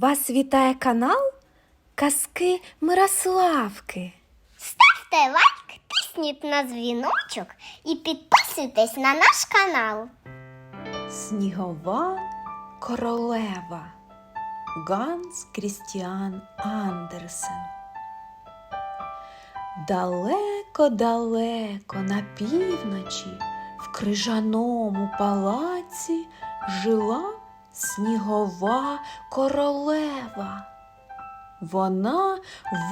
Вас вітає канал Казки Мирославки. Ставте лайк, тисніть на дзвіночок і підписуйтесь на наш канал. Снігова королева Ганс Крістіан Андерсен. Далеко-далеко на півночі в крижаному палаці жила снігова королева. Вона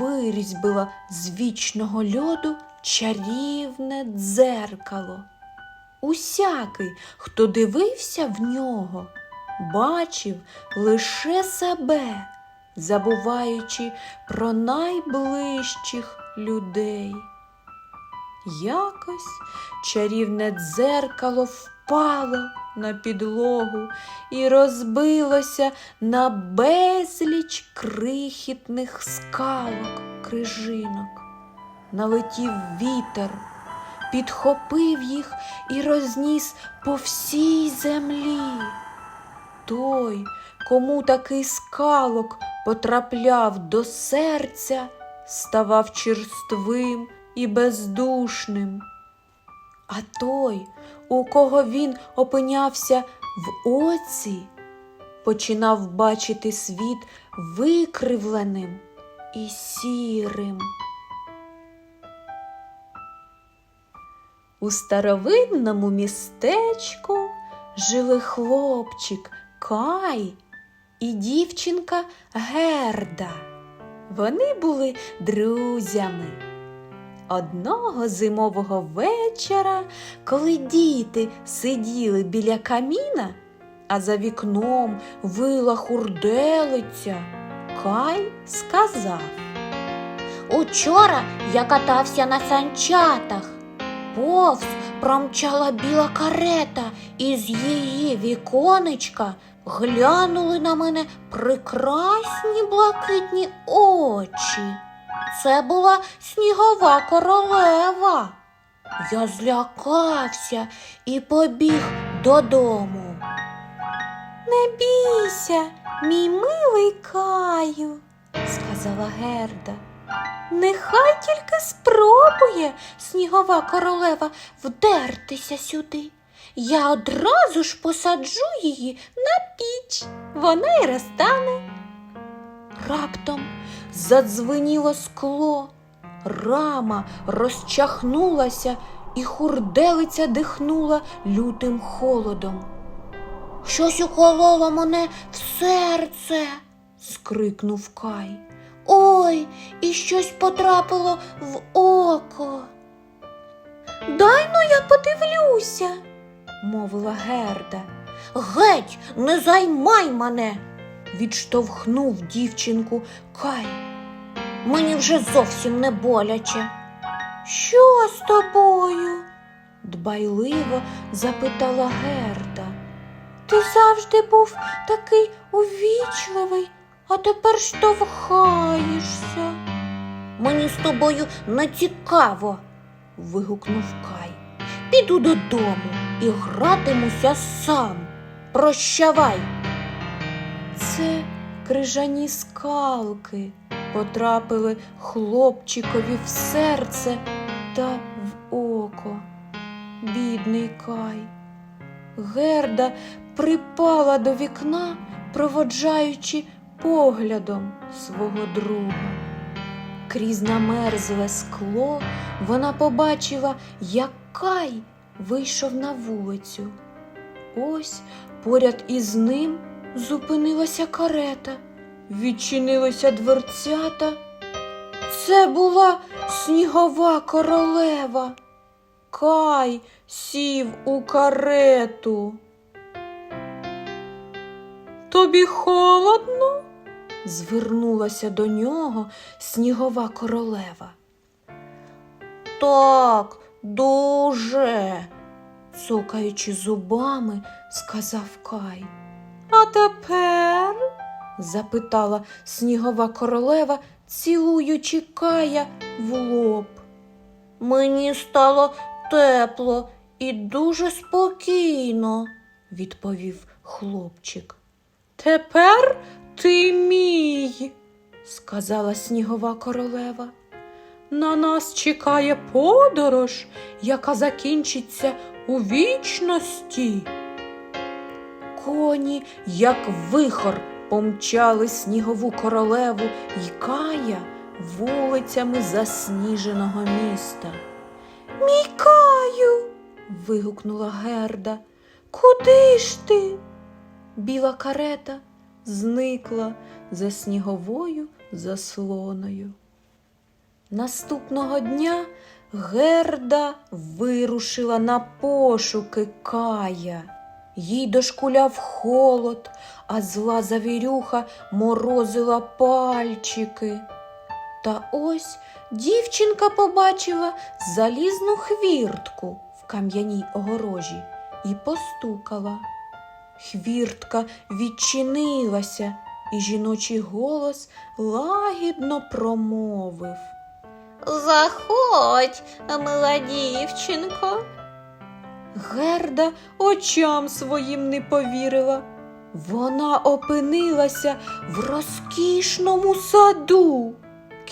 вирізьбила з вічного льоду чарівне дзеркало. Усякий, хто дивився в нього, бачив лише себе, забуваючи про найближчих людей. Якось чарівне дзеркало впало на підлогу і розбилося на безліч крихітних скалок крижинок. Налетів вітер, підхопив їх і розніс по всій землі. Той, кому такий скалок потрапляв до серця, ставав черствим і бездушним. А той, у кого він опинявся в оці, починав бачити світ викривленим і сірим. У старовинному містечку жили хлопчик Кай і дівчинка Герда. Вони були друзями. Одного зимового вечора, коли діти сиділи біля каміна, а за вікном вила хурделиця, Кай сказав. Учора я катався на санчатах. Повз промчала біла карета, і з її віконечка глянули на мене прекрасні блакитні очі. Це була снігова королева. Я злякався і побіг додому. Не бійся, мій милий Каю, сказала Герда. Нехай тільки спробує снігова королева вдертися сюди. Я одразу ж посаджу її на піч, вона й розтане. Раптом задзвеніло скло, рама розчахнулася, і хурделиця дихнула лютим холодом. Щось укололо мене в серце. скрикнув Кай. Ой, і щось потрапило в око. Дай ну я подивлюся, мовила Герда. Геть, не займай мене. Відштовхнув дівчинку Кай. Мені вже зовсім не боляче. Що з тобою? дбайливо запитала Герда. Ти завжди був такий увічливий, а тепер штовхаєшся. Мені з тобою не цікаво. вигукнув Кай. Піду додому і гратимуся сам. Прощавай. Це крижані скалки потрапили хлопчикові в серце та в око. Бідний Кай. Герда припала до вікна, проводжаючи поглядом свого друга. Крізь намерзле скло вона побачила, як Кай вийшов на вулицю. Ось поряд із ним зупинилася карета, відчинилися дверцята. Це була снігова королева. Кай сів у карету. Тобі холодно? звернулася до нього снігова королева. Так, дуже. цокаючи зубами, сказав Кай. А тепер? запитала снігова королева, цілуючи Кая в лоб. Мені стало тепло і дуже спокійно. відповів хлопчик. Тепер Ти мій, сказала снігова королева. На нас чекає подорож, яка закінчиться у вічності. Коні, як вихор, помчали снігову королеву й кая вулицями засніженого міста. Мій каю. вигукнула Герда. Куди ж ти? Біла карета зникла за сніговою заслоною. Наступного дня Герда вирушила на пошуки Кая. Їй дошкуляв холод, а зла завірюха морозила пальчики. Та ось дівчинка побачила залізну хвіртку в кам'яній огорожі і постукала. Хвіртка відчинилася, і жіночий голос лагідно промовив. Заходь, мила дівчинко. Герда очам своїм не повірила. Вона опинилася в розкішному саду.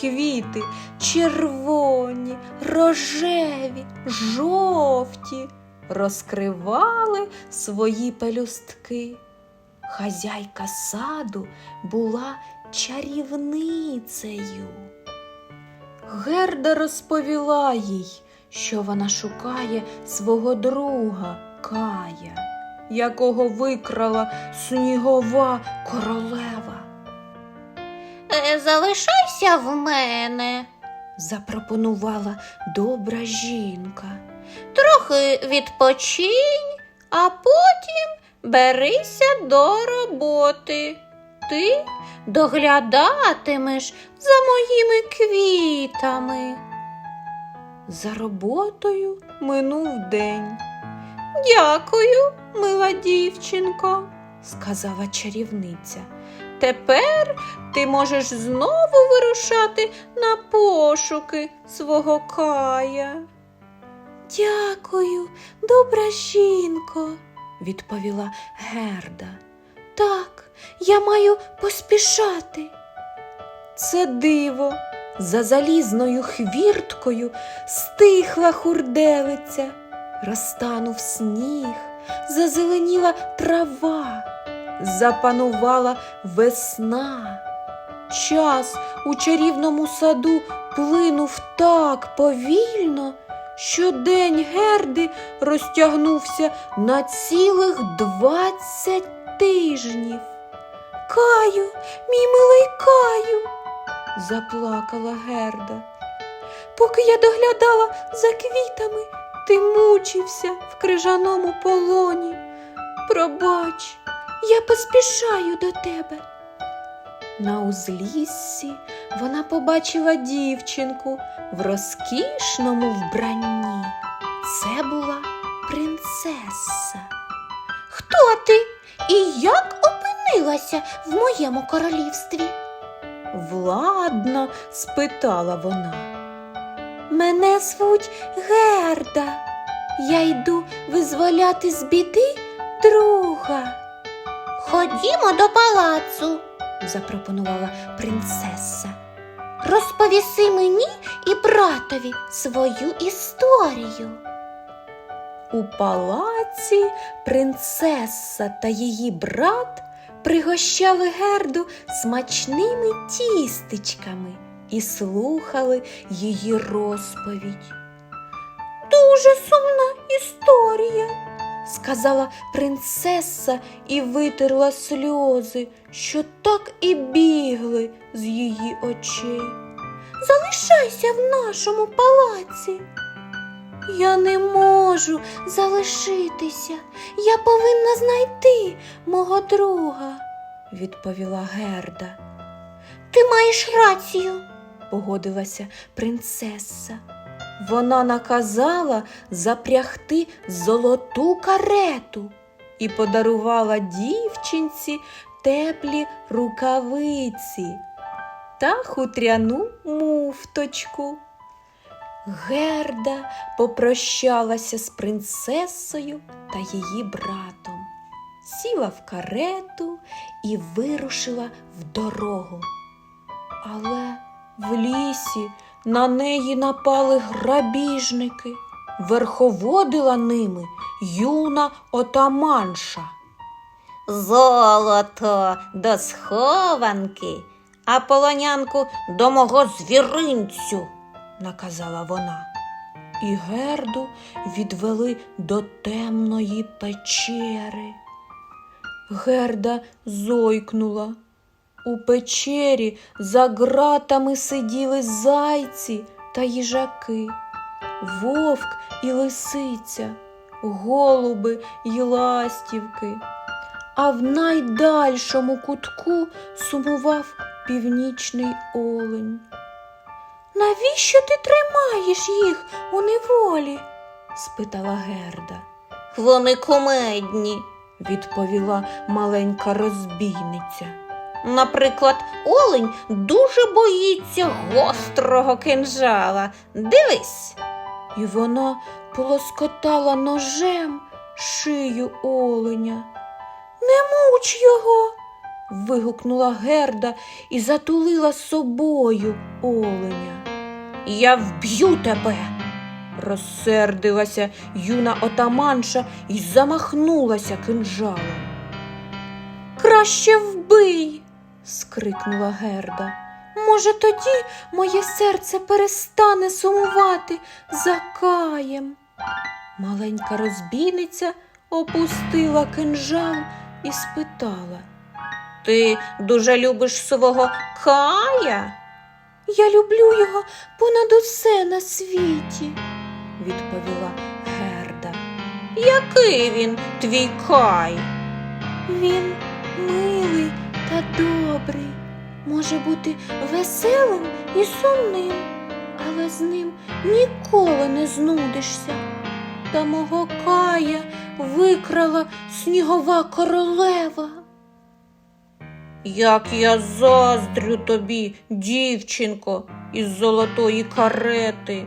Квіти червоні, рожеві, жовті розкривали свої пелюстки. Хазяйка саду була чарівницею. Герда розповіла їй, що вона шукає свого друга Кая, якого викрала снігова королева. Е, Залишайся в мене. Запропонувала добра жінка. Трохи відпочинь, а потім берися до роботи. Ти доглядатимеш за моїми квітами. За роботою минув день, Дякую, мила дівчинко. сказала чарівниця. Тепер ти можеш знову вирушати на пошуки свого кая. Дякую, добра жінко, відповіла Герда. Так, я маю поспішати. Це диво. За залізною хвірткою стихла хурделиця, розтанув сніг, зазеленіла трава, запанувала весна. Час у чарівному саду плинув так повільно, що день Герди розтягнувся на цілих двадцять тижнів. Каю, мій милий Каю, заплакала Герда. Поки я доглядала за квітами, ти мучився в крижаному полоні. Пробач, я поспішаю до тебе. На узліссі вона побачила дівчинку в розкішному вбранні. Це була принцеса. Хто ти і як опинилася в моєму королівстві? Владно спитала вона. Мене звуть Герда. Я йду визволяти з біди друга, Ходімо до палацу. запропонувала принцеса. Розповіси мені і братові свою історію. У палаці принцеса та її брат пригощали герду смачними тістечками і слухали її розповідь. Дуже сумна історія, сказала принцеса і витерла сльози, що так і бігли з її очей. Залишайся в нашому палаці. Я не можу залишитися. Я повинна знайти мого друга, відповіла Герда. Ти маєш рацію. Погодилася принцеса. Вона наказала запрягти золоту карету і подарувала дівчинці теплі рукавиці та хутряну муфточку. Герда попрощалася з принцесою та її братом. сіла в карету і вирушила в дорогу. Але в лісі на неї напали грабіжники, верховодила ними юна отаманша. Золото до схованки, а полонянку до мого звіринцю, наказала вона. І герду відвели до темної печери. Герда зойкнула. У печері за ґратами сиділи зайці та їжаки, вовк і лисиця, голуби й ластівки. А в найдальшому кутку сумував північний олень. Навіщо ти тримаєш їх у неволі? спитала Герда. Вони кумедні, відповіла маленька розбійниця. Наприклад, олень дуже боїться гострого кинжала. Дивись. І вона полоскотала ножем шию оленя. Не муч його. вигукнула Герда і затулила собою оленя. Я вб'ю тебе. Розсердилася юна отаманша і замахнулася кинджалом. Краще вбий. скрикнула Герда. Може, тоді моє серце перестане сумувати за каєм. Маленька розбійниця опустила кинжал і спитала. Ти дуже любиш свого кая? Я люблю його понад усе на світі, відповіла Герда. Який він твій кай? Він милий та добрий, може бути веселим і сумним, але з ним ніколи не знудишся. Та мого кая викрала снігова королева. Як я заздрю тобі, дівчинко, із золотої карети,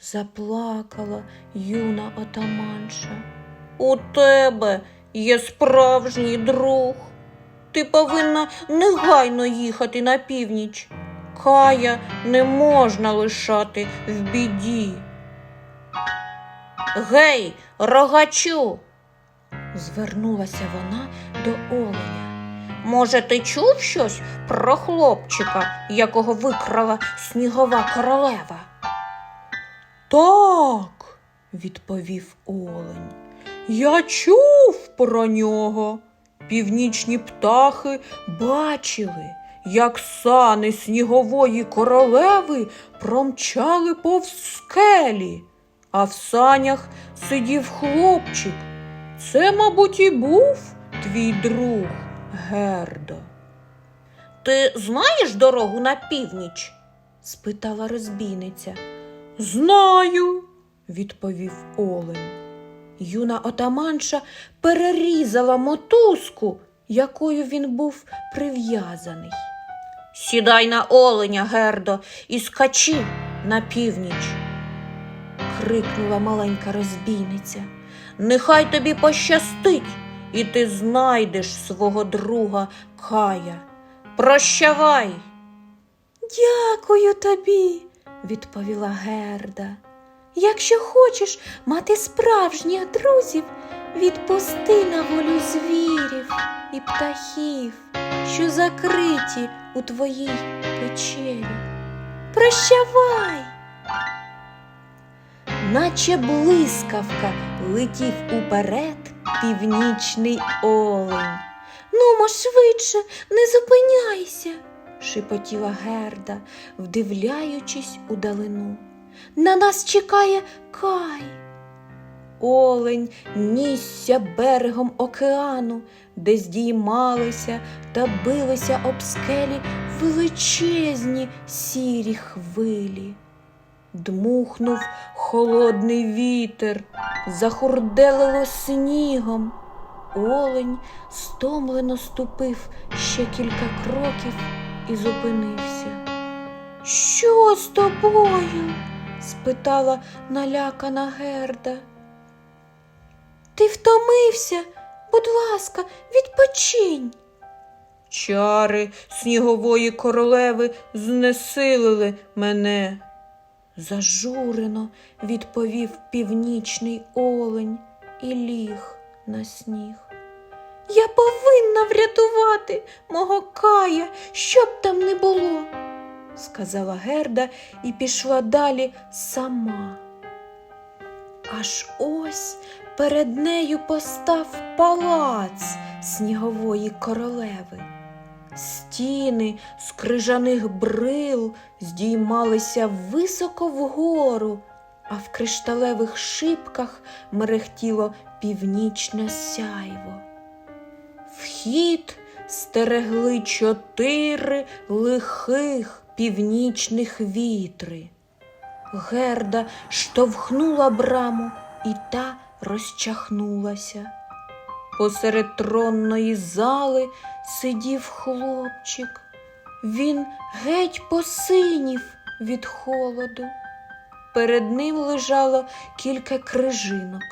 заплакала юна отаманша. У тебе є справжній друг. Ти повинна негайно їхати на північ. Кая не можна лишати в біді. Гей, рогачу, звернулася вона до оленя. Може, ти чув щось про хлопчика, якого викрала снігова королева? Так, відповів олень. Я чув про нього. Північні птахи бачили, як сани снігової королеви промчали повз скелі, а в санях сидів хлопчик. Це, мабуть, і був твій друг Гердо. Ти знаєш дорогу на північ? спитала розбійниця. Знаю, відповів олень. Юна отаманша перерізала мотузку, якою він був прив'язаний. Сідай на оленя, Гердо, і скачи на північ, крикнула маленька розбійниця. Нехай тобі пощастить, і ти знайдеш свого друга Кая. Прощавай. Дякую тобі, відповіла Герда. Якщо хочеш мати справжніх друзів, відпусти на волю звірів і птахів, що закриті у твоїй печері. Прощавай! Наче блискавка летів уперед північний олень. Нумо швидше, не зупиняйся, шепотіла Герда, вдивляючись у далину. На нас чекає кай. Олень нісся берегом океану, де здіймалися та билися об скелі величезні сірі хвилі. Дмухнув холодний вітер, захурделило снігом. Олень стомлено ступив ще кілька кроків і зупинився. Що з тобою? спитала налякана Герда. Ти втомився будь ласка, відпочинь. Чари снігової королеви знесилили мене. Зажурено відповів північний олень і ліг на сніг. Я повинна врятувати мого кая, що б там не було, сказала Герда і пішла далі сама. Аж ось перед нею постав палац снігової королеви. Стіни з крижаних брил здіймалися високо вгору, а в кришталевих шибках мерехтіло північне сяйво. Вхід стерегли чотири лихих північних вітри. Герда штовхнула браму, і та розчахнулася. Посеред тронної зали сидів хлопчик. Він геть посинів від холоду. Перед ним лежало кілька крижинок.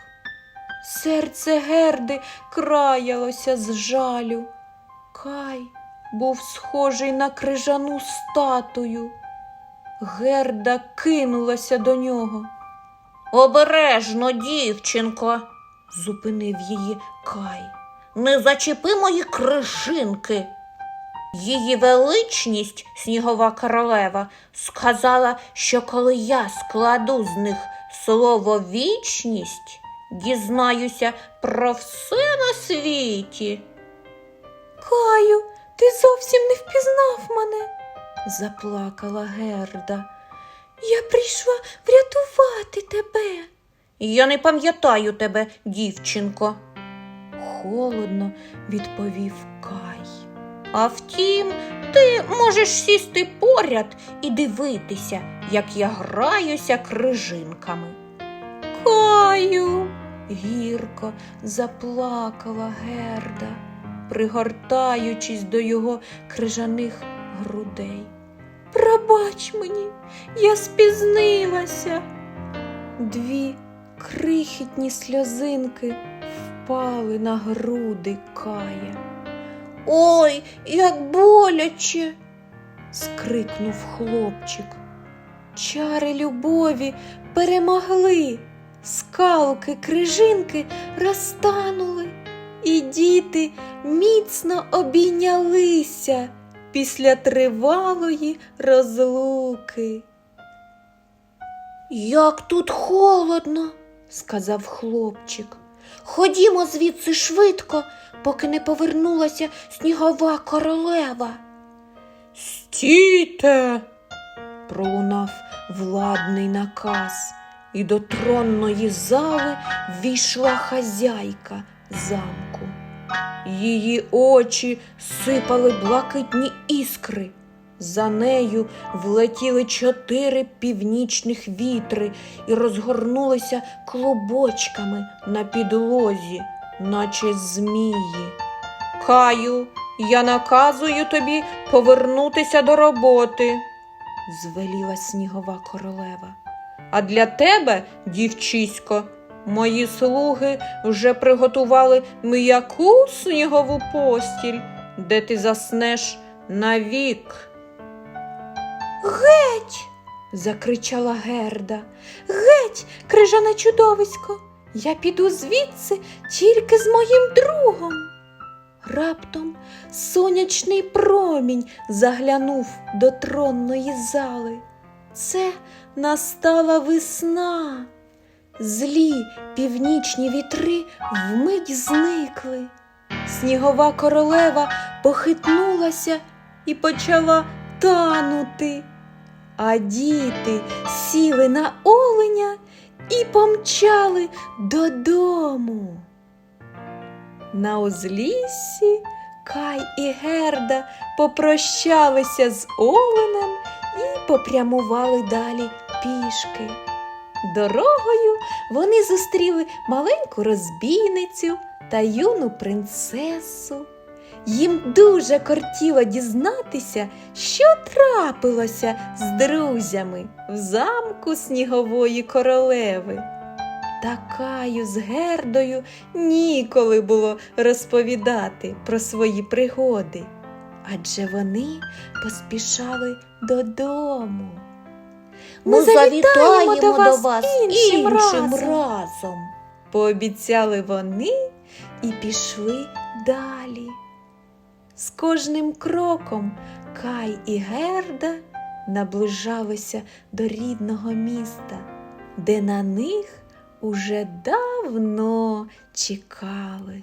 Серце Герди краялося з жалю. Кай був схожий на крижану статую. Герда кинулася до нього. Обережно, дівчинко, зупинив її Кай. Не зачепи мої крижинки. Її величність, снігова королева, сказала, що коли я складу з них слово вічність, дізнаюся про все на світі. Каю, ти зовсім не впізнав мене, заплакала Герда. Я прийшла врятувати тебе. Я не пам'ятаю тебе, дівчинко. Холодно відповів Кай. А втім, ти можеш сісти поряд і дивитися, як я граюся крижинками. Каю, гірко заплакала Герда, пригортаючись до його крижаних грудей. Пробач мені, я спізнилася. Дві крихітні сльозинки впали на груди Кая. Ой, як боляче. скрикнув хлопчик. Чари любові перемогли, скалки крижинки розтанули, і діти міцно обійнялися після тривалої розлуки. Як тут холодно, сказав хлопчик. Ходімо звідси швидко, поки не повернулася снігова королева. Стійте. пролунав владний наказ, і до тронної зали війшла хазяйка замку. Її очі сипали блакитні іскри. За нею влетіли чотири північних вітри і розгорнулися клубочками на підлозі, наче змії. Каю, я наказую тобі повернутися до роботи, звеліла снігова королева. А для тебе, дівчисько, мої слуги вже приготували м'яку снігову постіль, де ти заснеш навік. Геть. закричала Герда. Геть, крижане чудовисько. Я піду звідси тільки з моїм другом. Раптом сонячний промінь заглянув до тронної зали. Це настала весна. Злі північні вітри вмить зникли. Снігова королева похитнулася і почала танути. А діти сіли на оленя і помчали додому. На узліссі Кай і Герда попрощалися з оленем і попрямували далі пішки. Дорогою вони зустріли маленьку розбійницю та юну принцесу. Їм дуже кортіло дізнатися, що трапилося з друзями в замку снігової королеви. Та Каю з Гердою ніколи було розповідати про свої пригоди, адже вони поспішали додому. Ми завітаємо до вас іншим разом. Пообіцяли вони і пішли далі. З кожним кроком Кай і Герда наближалися до рідного міста, де на них уже давно чекали.